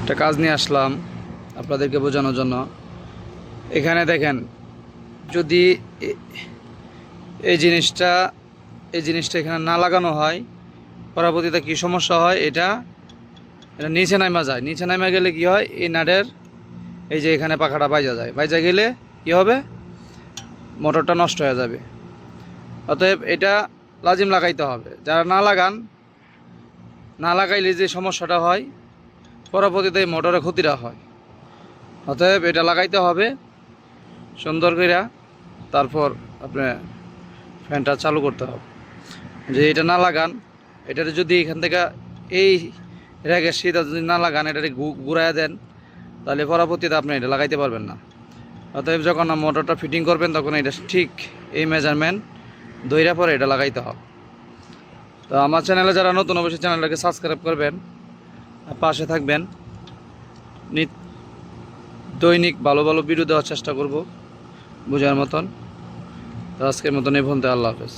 একটা কাজ নিয়ে আসলাম আপনাদেরকে বোঝানোর জন্য। এখানে দেখেন, যদি এই জিনিসটা এই জিনিসটা এখানে না লাগানো হয়, পরবর্তীতে কী সমস্যা হয়? এটা এটা নিচে নামা যায়। নিচে নামা গেলে কি হয়? এই নাটের, এই যে এখানে পাখাটা বাইজা যায়। বাইজা গেলে কি হবে? মোটরটা নষ্ট হয়ে যাবে। অতএব এটা লাজিম লাগাইতে হবে। যারা না লাগান, না লাগাইলে যে সমস্যাটা হয় পরবর্তীতে এই মোটরে ক্ষতিটা হয়। অতএব এটা লাগাইতে হবে, সুন্দর কইরা তারপর আপনি ফ্যানটা চালু করতে হবে। যে এটা না লাগান, এটার যদি এখান থেকে এই র্যাগের সিধা যদি না লাগান এটাতে ঘুরাইয়া দেন, তাহলে পরবর্তীতে আপনি এটা লাগাইতে পারবেন না। অতএব যখন মোটরটা ফিটিং করবেন, তখন এটা ঠিক এই মেজারমেন্ট দইরা পরে এটা লাগাইতে হবে। তো আমার চ্যানেলে যারা নতুন, অবশ্যই চ্যানেলটাকে সাবস্ক্রাইব করবেন। পাশে থাকবেন। দৈনিক ভালো ভালো ভিডিও দেওয়ার চেষ্টা করব, বোঝার মতন। আজকের মতন এই ফোনতে আল্লাহ হাফেজ।